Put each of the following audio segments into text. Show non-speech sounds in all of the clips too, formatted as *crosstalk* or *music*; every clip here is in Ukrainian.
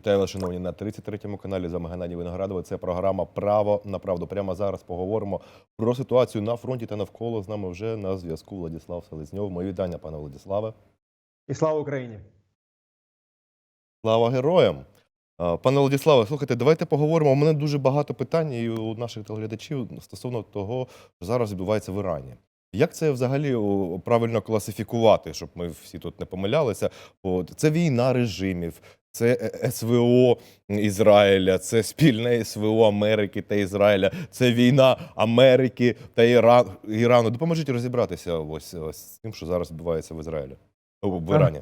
Вітаю вас, шановні, на 33-му каналі. З вами Геннадій Виноградовий. Це програма Право на правду. Прямо зараз поговоримо про ситуацію на фронті та навколо. З нами вже на зв'язку Владислав Селезньов. Мої вітання, пане Владиславе. І слава Україні! Слава героям! Пане Владиславе, слухайте, давайте поговоримо. У мене дуже багато питань і у наших телеглядачів стосовно того, що зараз відбувається в Ірані. Як це взагалі правильно класифікувати, щоб ми всі тут не помилялися? От, це війна режимів, це е, СВО Ізраїля, це спільне СВО Америки та Ізраїля, це війна Америки та Іра... Ірану. Допоможіть розібратися ось, ось з тим, що зараз відбувається в Ізраїлі, в Ірані.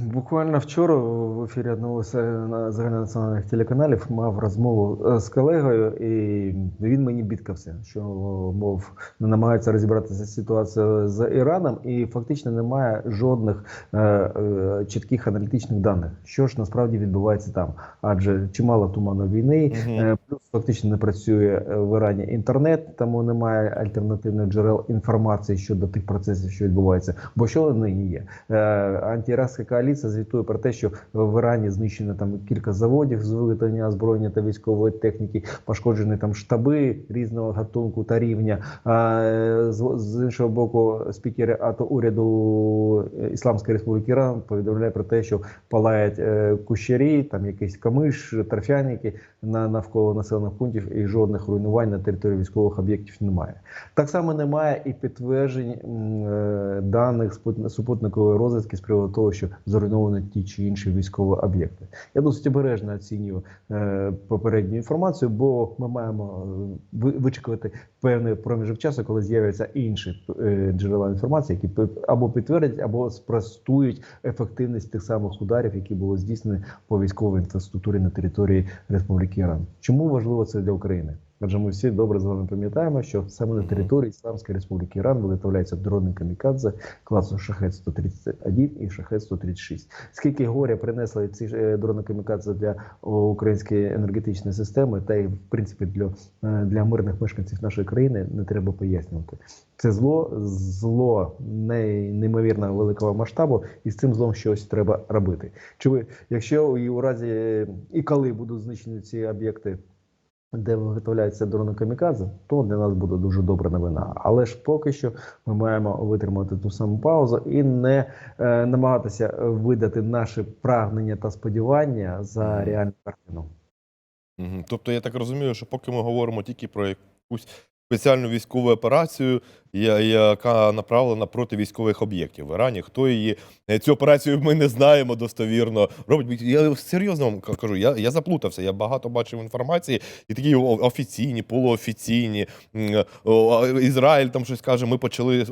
Буквально вчора в ефірі одного з загальнонаціональних телеканалів мав розмову е, з колегою, і він мені бідкався, що мов намагається розібратися з ситуацією з Іраном, і фактично немає жодних е, е, чітких аналітичних даних, що ж насправді відбувається там. Адже чимало туману війни. Е, Плюс фактично не працює е, в Ірані інтернет, тому немає альтернативних джерел інформації щодо тих процесів, що відбуваються. Бо що нині є? Е, Антиіракська коаліція звітує про те, що в Ірані знищено там кілька заводів з виготовлення озброєння та військової техніки, пошкоджені там штаби різного гатунку та рівня. Е, з, іншого боку, спікер АТО уряду е, Ісламської Республіки Іран повідомляє про те, що палають е, кущарі, там якийсь камиш, торфяники на навколо населених пунктів, і жодних руйнувань на території військових об'єктів немає. Так само немає і підтверджень даних супутникової розвідки з приводу того, що зруйновані ті чи інші військові об'єкти. Я досить обережно оцінюю е, попередню інформацію, бо ми маємо е, вичекувати певний проміжок часу, коли з'являться інші е, джерела інформації, які або підтвердять, або спростують ефективність тих самих ударів, які були здійснені по військовій інфраструктурі на території Республіки Іран. Чому важливо це для України? Адже ми всі добре з вами пам'ятаємо, що саме на території Ісламської Республіки Іран виготовляються дрони камікадзе класу шахет 131 і шахет 136 Скільки горя принесли ці е, дрони камікадзе для української енергетичної системи, та й в принципі для, е, для мирних мешканців нашої країни не треба пояснювати. Це зло, зло не, неймовірно великого масштабу, і з цим злом щось треба робити. Чи ви, якщо і у разі е, і коли будуть знищені ці об'єкти, де виготовляються дрони камікадзе, то для нас буде дуже добра новина. Але ж поки що ми маємо витримати ту саму паузу і не е, намагатися видати наші прагнення та сподівання за реальну картину. Тобто я так розумію, що поки ми говоримо тільки про якусь спеціальну військову операцію, яка направлена проти військових об'єктів в Ірані. Хто її е, цю операцію ми не знаємо достовірно. Робить я серйозно вам кажу, я, я заплутався. Я багато бачив інформації, і такі офіційні, полуофіційні. А Ізраїль там щось каже. Ми почали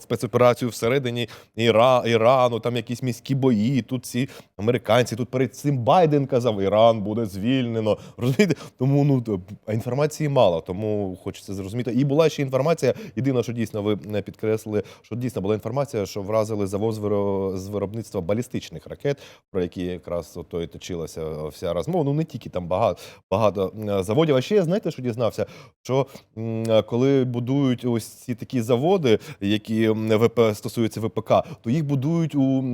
спецоперацію всередині Іра, Ірану. Там якісь міські бої. Тут ці американці. Тут перед цим Байден казав, Іран буде звільнено. Розумієте? Тому ну інформації мало, тому хочеться зрозуміти. І була ще інформація. Єдине, що дійсно ви не підкреслили, що дійсно була інформація, що вразили завод з виро- виробництва балістичних ракет, про які якраз ото і точилася вся розмова. Ну не тільки там багато багато е, заводів. А ще знаєте, що дізнався? Що коли будують ось ці такі заводи, які ВП стосуються ВПК, то їх будують у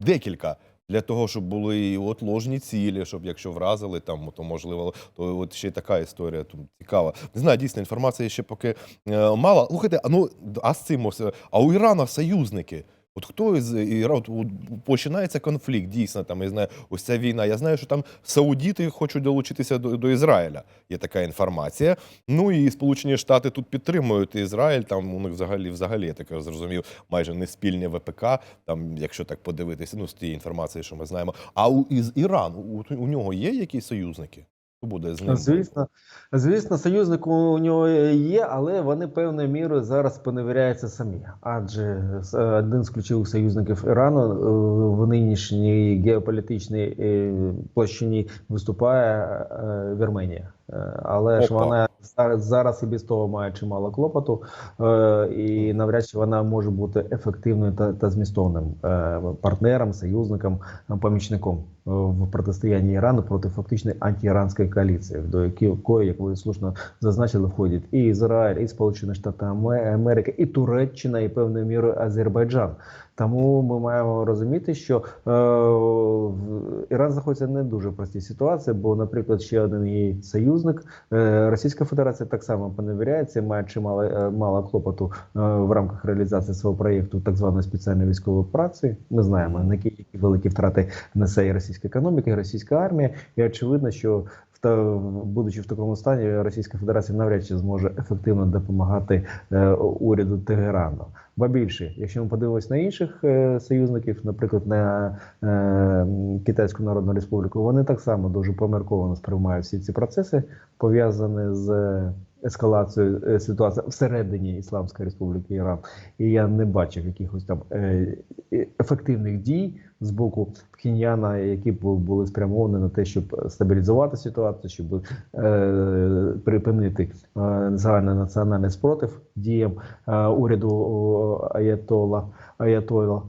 декілька. Для того, щоб були і от ложні цілі, щоб якщо вразили там, то можливо, то от ще така історія тут цікава. Не знаю, дійсно, інформація ще поки е, мала. Слухайте, а ну а з цим ось, а у Ірана союзники. От хто із от, от починається конфлікт, дійсно там я знаю, ось ця війна. Я знаю, що там саудіти хочуть долучитися до, до Ізраїля. Є така інформація. Ну і Сполучені Штати тут підтримують Ізраїль. Там у них взагалі, взагалі я так зрозумів, майже не спільне ВПК. Там, якщо так подивитися, ну з тієї інформації, що ми знаємо. А у із Ірану у, у нього є якісь союзники? Буде з ним? Звісно, звісно, союзник у нього є, але вони певною мірою зараз поневіряються самі. Адже с- один з ключових союзників Ірану е, в нинішній геополітичній е, площині виступає е, Вірменія. Е, Але ж вона зараз, зараз і без того має чимало клопоту, е, і навряд чи вона може бути ефективною та, та змістовним е, партнером, союзником, е, помічником е, в протистоянні Ірану проти фактичної антиіранської коаліції, до якої, як ви слушно зазначили, входять і Ізраїль, і Сполучені Штати Америки, і Туреччина, і певною мірою Азербайджан. Тому ми маємо розуміти, що е, Іран знаходиться в не дуже простій ситуації, бо, наприклад, ще один її союзник, е, Російська Федерація так само поневіряється, має чимало е, мало клопоту е, в рамках реалізації свого проєкту так званої спеціальної військової операції. Ми знаємо, на які великі втрати несе і російська економіка, і російська армія. І очевидно, що будучи в такому стані, Російська Федерація навряд чи зможе ефективно допомагати е, уряду Тегерану. Ба більше, якщо ми подивимось на інших е, союзників, наприклад, на е, Китайську Народну Республіку, вони так само дуже помірковано сприймають всі ці процеси, пов'язані з е, ескалацією е, ситуації всередині Ісламської Республіки Іран. І я не бачив якихось там е, ефективних дій з боку Пхеньяна, які були спрямовані на те, щоб стабілізувати ситуацію, щоб е, припинити е, загальнонаціональний спротив діям уряду Аятола Аятола.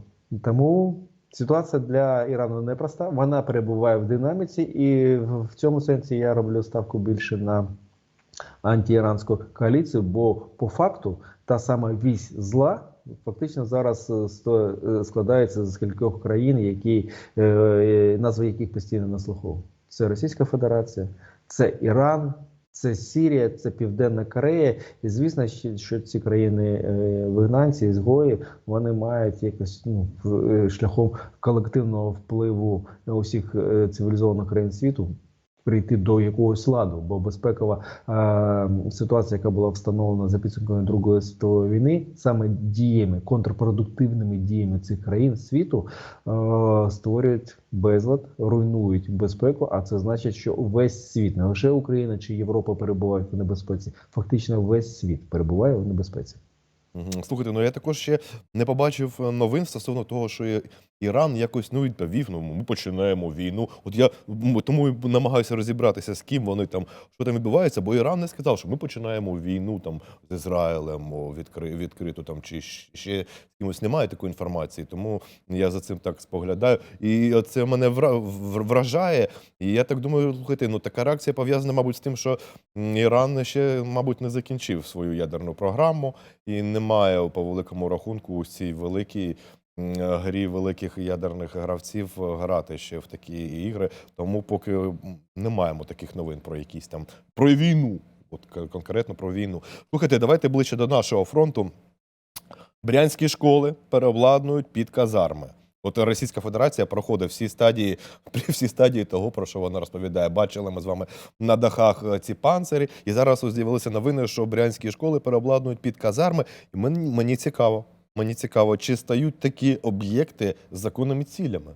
Тому ситуація для Ірану непроста. Вона перебуває в динаміці, і в цьому сенсі я роблю ставку більше на антиіранську коаліцію, бо по факту та сама вісь зла. Фактично зараз е, е, складається з кількох країн, які е, назви яких постійно на слуху. Це Російська Федерація, це Іран, це Сірія, це Південна Корея. І звісно, що, ці країни вигнанці, ізгої, вони мають якось ну, шляхом колективного впливу усіх цивілізованих країн світу. Прийти до якогось ладу, бо безпекова е, ситуація, яка була встановлена за підсумками Другої світової війни, саме діями, контрпродуктивними діями цих країн світу е, створюють безлад, руйнують безпеку. А це значить, що весь світ, не лише Україна чи Європа перебувають в небезпеці, фактично весь світ перебуває в небезпеці. Слухайте, ну я також ще не побачив е, новин стосовно того, що Іран якось ну відповів. Ну ми починаємо війну. От я тому і намагаюся розібратися, з ким вони там, що там відбувається, бо Іран не сказав, що ми починаємо війну там з Ізраїлем відкри, відкрито там, чи ще з кимось немає такої інформації. Тому я за цим так споглядаю. І це мене вра- вражає. І я так думаю, слухайте, ну така реакція пов'язана, мабуть, з тим, що Іран ще, мабуть, не закінчив свою ядерну програму і немає по великому рахунку у цій великій грі великих ядерних гравців е, грати ще в такі ігри. Тому поки не маємо таких новин про якісь там про війну. От конкретно про війну. Слухайте, давайте ближче до нашого фронту. Брянські школи переобладнують під казарми. От Російська Федерація проходить всі стадії, *laughs* всі стадії того, про що вона розповідає. Бачили ми з вами на дахах е, ці панцири. І зараз з'явилися новини, що брянські школи переобладнують під казарми. І мені, мені цікаво. Мені цікаво, чи стають такі об'єкти законними цілями.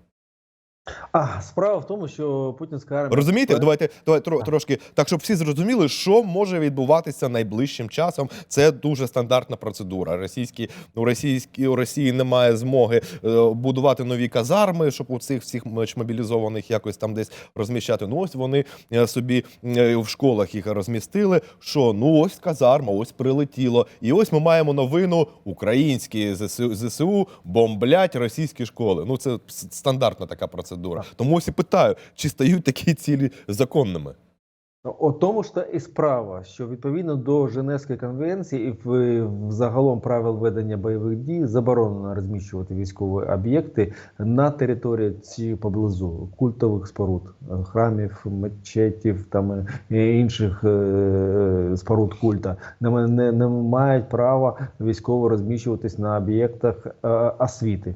А справа в тому, що путінська армія Розумієте? Давайте давай тро, трошки так, щоб всі зрозуміли, що може відбуватися найближчим часом. Це дуже стандартна процедура. Російські у російській у Росії немає змоги е, будувати нові казарми, щоб у цих всіх мобілізованих якось там десь розміщати. Ну ось вони е, собі е, в школах їх розмістили. Що ну ось казарма, ось прилетіло. І ось ми маємо новину: українські ЗСУ, ЗСУ бомблять російські школи. Ну це стандартна така процедура. Тому ось і питаю, чи стають такі цілі законними? О тому ж та і справа, що відповідно до Женевської конвенції і в, в загалом правил ведення бойових дій заборонено розміщувати військові об'єкти на території ці поблизу культових споруд, е, храмів, мечетів там е, інших е, споруд культа. Не, не, не мають права військово розміщуватись на об'єктах е, освіти.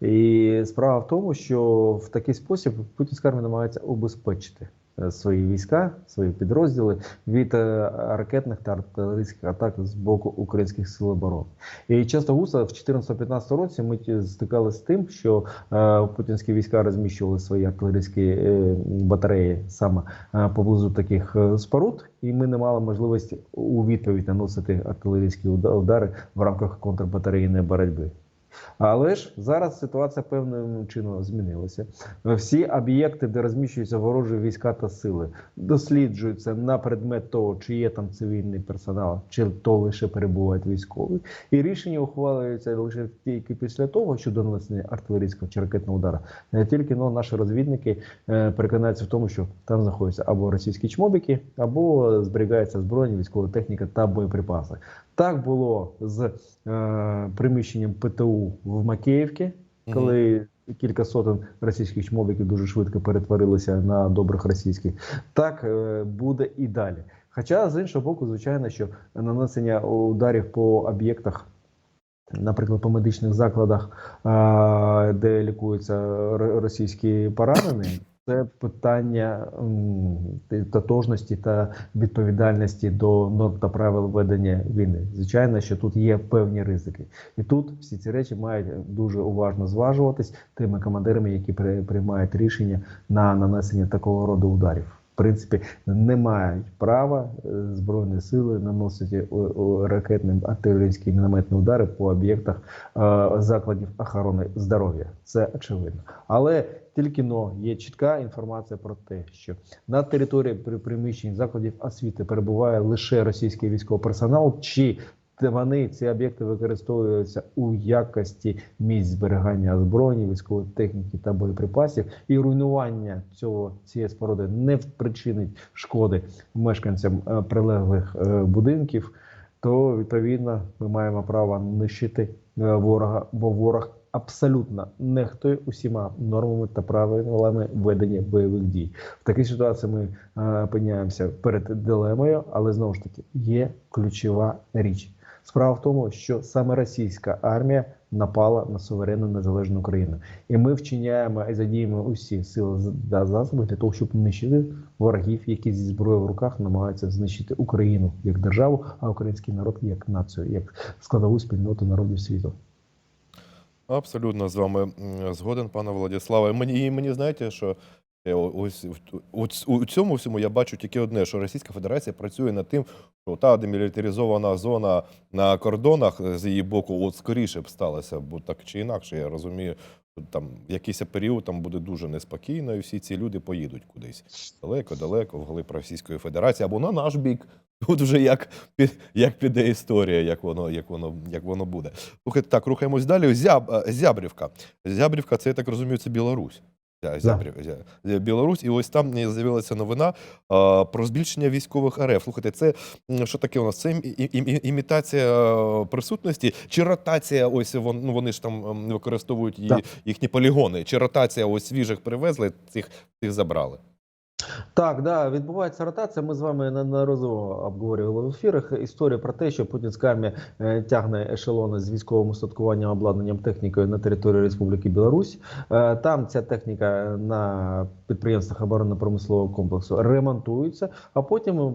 І справа в тому, що в такий спосіб путінська армія намагається обезпечити е, свої війська, свої підрозділи від е, ракетних та артилерійських атак з боку українських сил оборони. І часто гуса в 2014-2015 році ми стикалися з тим, що е, путінські війська розміщували свої артилерійські батареї саме поблизу таких споруд, і ми не мали можливості у відповідь наносити артилерійські уда- удари в рамках контрбатарейної боротьби. Але ж зараз ситуація певним чином змінилася. Всі об'єкти, де розміщуються ворожі війська та сили, досліджуються на предмет того, чи є там цивільний персонал, чи то лише перебувають військові. І рішення ухвалюється лише тільки після того, що донесення артилерійського чи ракетного удара. Не тільки ну, наші розвідники е, переконаються в тому, що там знаходяться або російські чмобіки, або зберігається зброя, військова техніка та боєприпаси. Так було з е, приміщенням ПТУ в Макеївці, коли кілька сотень російських чмобіків дуже швидко перетворилися на добрих російських. Так е, буде і далі. Хоча, з іншого боку, звичайно, що нанесення ударів по об'єктах, наприклад, по медичних закладах, де лікуються російські поранені, це питання м, тотожності та відповідальності до норм та правил ведення війни. Звичайно, що тут є певні ризики, і тут всі ці речі мають дуже уважно зважуватись тими командирами, які при- приймають рішення на нанесення такого роду ударів. В принципі, не мають права е, збройні сили наносити ракетні артилерійські мінометні удари по об'єктах е, закладів охорони здоров'я. Це очевидно. Але тільки но є чітка інформація про те, що на території при приміщень закладів освіти перебуває лише російський військовий персонал, чи вони ці об'єкти використовуються у якості місць зберігання озброєння, військової техніки та боєприпасів, і руйнування цього цієї споруди не причинить шкоди мешканцям е, прилеглих е, будинків, то відповідно ми маємо право нищити е, ворога, бо ворог абсолютно нехтує усіма нормами та правилами ведення бойових дій. В такій ситуації ми е, опиняємося перед дилемою, але знову ж таки є ключова річ. Справа в тому, що саме російська армія напала на суверенну незалежну Україну, і ми вчиняємо і задіємо усі сили та засоби для того, щоб нищити ворогів, які зі зброєю в руках намагаються знищити Україну як державу, а український народ як націю, як складову спільноту народів світу. Абсолютно з вами згоден, пане Владиславе. Мені, і мені знаєте, що е, ось у цьому всьому я бачу тільки одне, що Російська Федерація працює над тим, що та демілітаризована зона на кордонах е, з її боку, от скоріше б сталося, бо так чи інакше, я розумію, там якийсь період там буде дуже неспокійно, і всі ці люди поїдуть кудись далеко-далеко, вглиб Російської Федерації або на наш бік. Тут вже як, як піде історія, як воно, як воно, як воно буде. Слухайте, так, рухаємось далі. Зяб, е, Зябрівка. Зябрівка, це я так розумію, це Білорусь. Зябрів, Зя- Зя- Білорусь, і ось там е, з'явилася новина а, про збільшення військових РФ. Слухайте, це що таке у нас? Це ім- ім- ім- імітація е, присутності чи ротація? Ось вон, ну, вони ж там використовують її, їхні полігони. Чи ротація ось свіжих привезли, цих, цих забрали? Так, да, відбувається ротація. Ми з вами неодноразово обговорювали в ефірах історію про те, що путінська армія е, тягне ешелони з військовим устаткуванням, обладнанням технікою на території Республіки Білорусь. Е, Там ця техніка на підприємствах оборонно-промислового комплексу ремонтується, а потім е,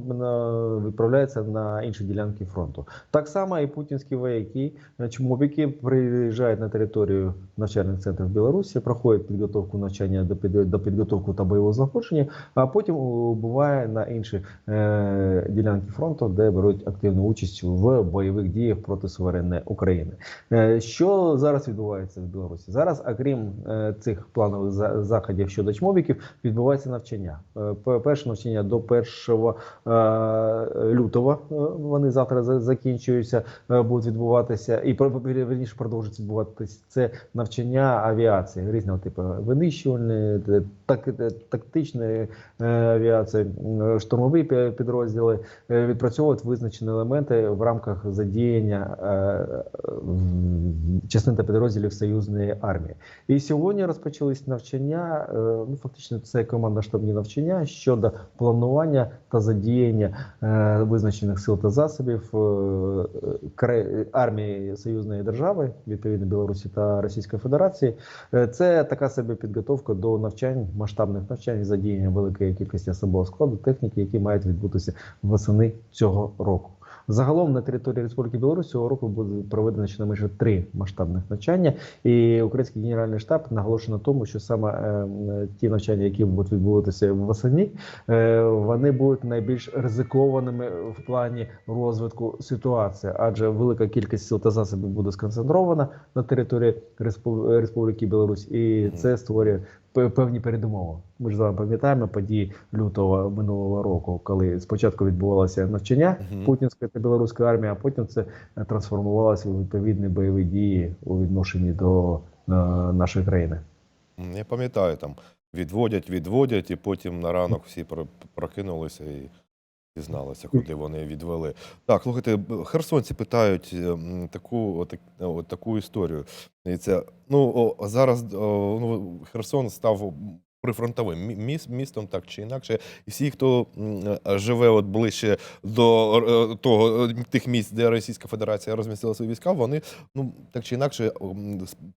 відправляється на інші ділянки фронту. Так само і путінські вояки, чмобіки приїжджають на територію навчальних центрів Білорусі, проходять підготовку навчання до під підготовку та бойового знаходження, а потім буває на інші е, ділянки фронту, де беруть активну участь в бойових діях проти суверенної України. Е, що зараз відбувається в Білорусі? Зараз, окрім е, цих планових за- заходів щодо чмобіків, відбувається навчання. Перше навчання до 1 е, лютого. Вони завтра закінчуються, будуть відбуватися і вірніше продовжується відбуватися. Це навчання авіації різного типу винищувальної, т- так, тактичної е, авіації, штурмові підрозділи е, відпрацьовують визначені елементи в рамках задіяння е, частин та підрозділів союзної армії. І сьогодні розпочались навчання. е, Ну фактично, це командно-штабні навчання щодо планування та задіяння е, визначених сил та засобів е, армії союзної держави, відповідно Білорусі та Російської Федерації. Е, Це така собі підготовка до навчань, масштабних навчань, задіяння великої кількості особового складу, техніки, які мають відбутися восени цього року. Загалом на території Республіки Білорусь цього року буде проведено щонайменше три масштабних навчання, і український генеральний штаб наголошує на тому, що саме е, ті навчання, які будуть відбуватися восени, е, вони будуть найбільш ризикованими в плані розвитку ситуації, адже велика кількість сил та засобів буде сконцентрована на території Респу- Республіки Білорусь, і це створює певні передумови. Ми ж з вами пам'ятаємо події лютого минулого року, коли спочатку відбувалося навчання путінської та білоруської армії, а потім це е, трансформувалося у відповідні бойові дії у відношенні до е, нашої країни. Я пам'ятаю, там відводять, відводять, і потім на ранок всі про- прокинулися і дізналися, куди вони відвели. Так, слухайте, херсонці питають е, таку, отак- от таку історію. І це, ну, о, зараз о, ну, Херсон став прифронтовим мі- міс- містом, так чи інакше. І всі, хто е, живе от ближче до е, того, е, тих місць, де Російська Федерація розмістила свої війська, вони ну, так чи інакше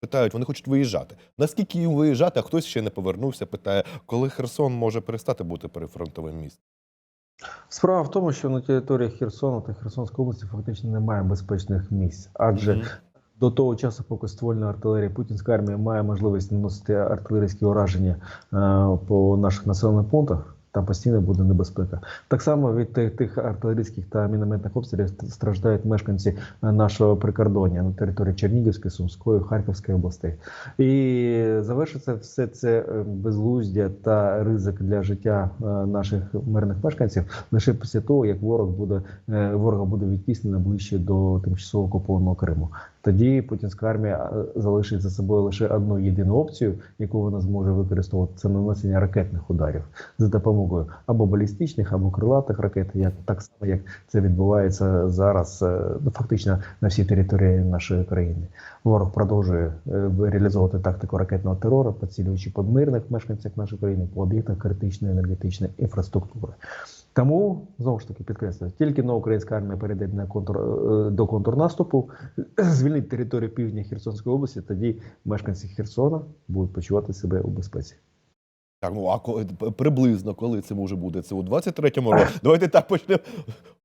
питають, вони хочуть виїжджати. Наскільки їм виїжджати, а хтось ще не повернувся, питає, коли Херсон може перестати бути прифронтовим містом? Справа в тому, що на території Херсону та Херсонської області фактично немає безпечних місць, адже Мгм. до того часу, поки ствольна артилерія путінська армія має можливість наносити артилерійські ураження е, по наших населених пунктах. Там постійно буде небезпека. Так само від тих, тих артилерійських та мінометних обстрілів страждають мешканці е, нашого прикордоння на території Чернігівської, Сумської, Харківської областей. І завершиться все це е, безглуздя та ризик для життя е, наших мирних мешканців лише після того, як ворог буде ворога буде відтіснено ближче до тимчасово окупованого Криму. Тоді путінська армія е, залишить за собою лише одну єдину опцію, яку вона зможе використовувати це нанесення ракетних ударів за допомогою або балістичних, або крилатих ракет, як так само як це відбувається зараз, е, ну фактично на всій території нашої країни. Ворог продовжує е, реалізовувати тактику ракетного терору, поцілюючи по мирних мешканцях нашої країни, по об'єктах критичної енергетичної інфраструктури. Тому знову ж таки підкреслюю, тільки на українська армія перейде на контур е, до контрнаступу, *clears throat* звільнить територію півдня Херсонської області, тоді мешканці Херсона будуть почувати себе у безпеці. Так, ну а коли, приблизно коли це може бути? Це у 23-му році. Давайте так почнемо.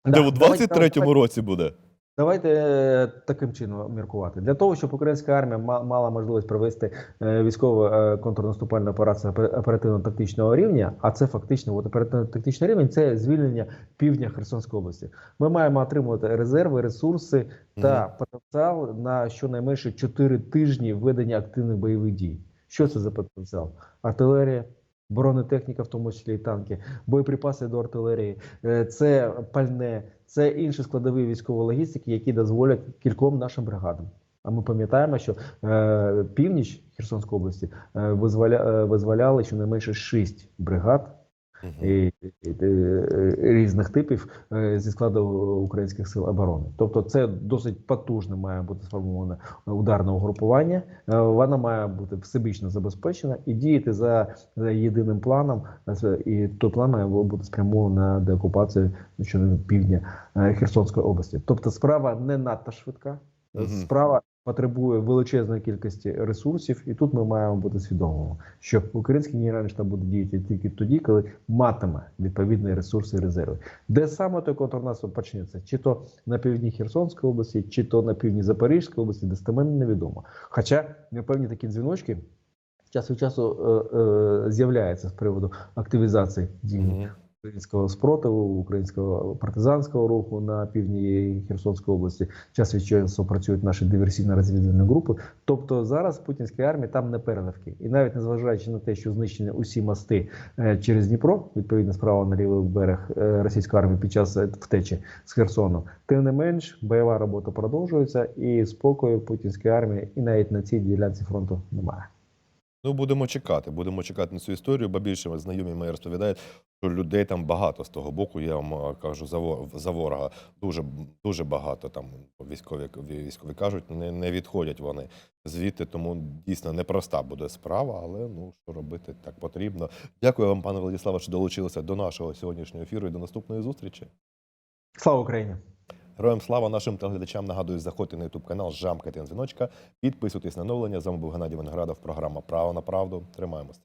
Да, Де у давайте- 23-му році буде. Давайте е, таким чином міркувати. Для того, щоб українська армія ма- мала можливість провести е, військову е, контрнаступальну операцію опе- оперативно-тактичного рівня, а це фактично от оперативно-тактичний рівень це звільнення півдня Херсонської області. Ми маємо отримувати резерви, ресурси та потенціал на щонайменше 4 тижні ведення активних бойових дій. Що це за потенціал? Артилерія. Бронетехніка, в тому числі і танки, боєприпаси до артилерії, е, це пальне, це інші складові військової логістики, які дозволять кільком нашим бригадам. А ми пам'ятаємо, що е, північ Херсонської області е, визволя, е, визволяли щонайменше шість бригад. І, і, е, різних типів е, зі складу українських сил оборони. Тобто, це досить потужне має бути сформоване ударне угрупування. Е, Вона має бути всебічно забезпечена і діяти за, за єдиним планом. І той план має бути спрямований на деокупацію щодо півдня Херсонської області. Тобто, справа не надто швидка. Справа потребує величезної кількості ресурсів, і тут ми маємо бути свідомими, що український генеральний штаб буде діяти тільки тоді, коли матиме відповідні ресурси і резерви. Де саме той контрнаступ почнеться? Чи то на півдні Херсонської області, чи то на півдні Запорізької області, достеменно невідомо. Хоча певні такі дзвіночки час від часу е, е, з'являються з приводу активізації дій Мгм. Українського спротиву, українського партизанського руху на півдні Херсонської області. Час від часу працюють наші диверсійно-розвідувальні групи. Тобто зараз путінській армії там не переливки. І навіть незважаючи на те, що знищені усі мости е, через Дніпро, відповідно справа на лівий берег е, російської армії під час е, втечі з Херсону, тим не менш бойова робота продовжується, і спокою путінської армії і навіть на цій ділянці фронту немає. Ну, будемо чекати. Будемо чекати на цю історію, бо більше знайомі мої розповідають, що людей там багато з того боку. Я вам е, кажу за за ворога. Дуже дуже багато там військові військові кажуть, не, не відходять вони звідти. Тому дійсно непроста буде справа, але ну що робити так потрібно. Дякую вам, пане Владиславе, що долучилися до нашого сьогоднішнього ефіру і до наступної зустрічі. Слава Україні! Героям слава нашим телеглядачам. Нагадую, заходьте на ютуб канал, жамкайте на дзвіночка, підписуйтесь на оновлення. З вами був Геннадій Виноградов. Програма Право на правду. Тримаємося.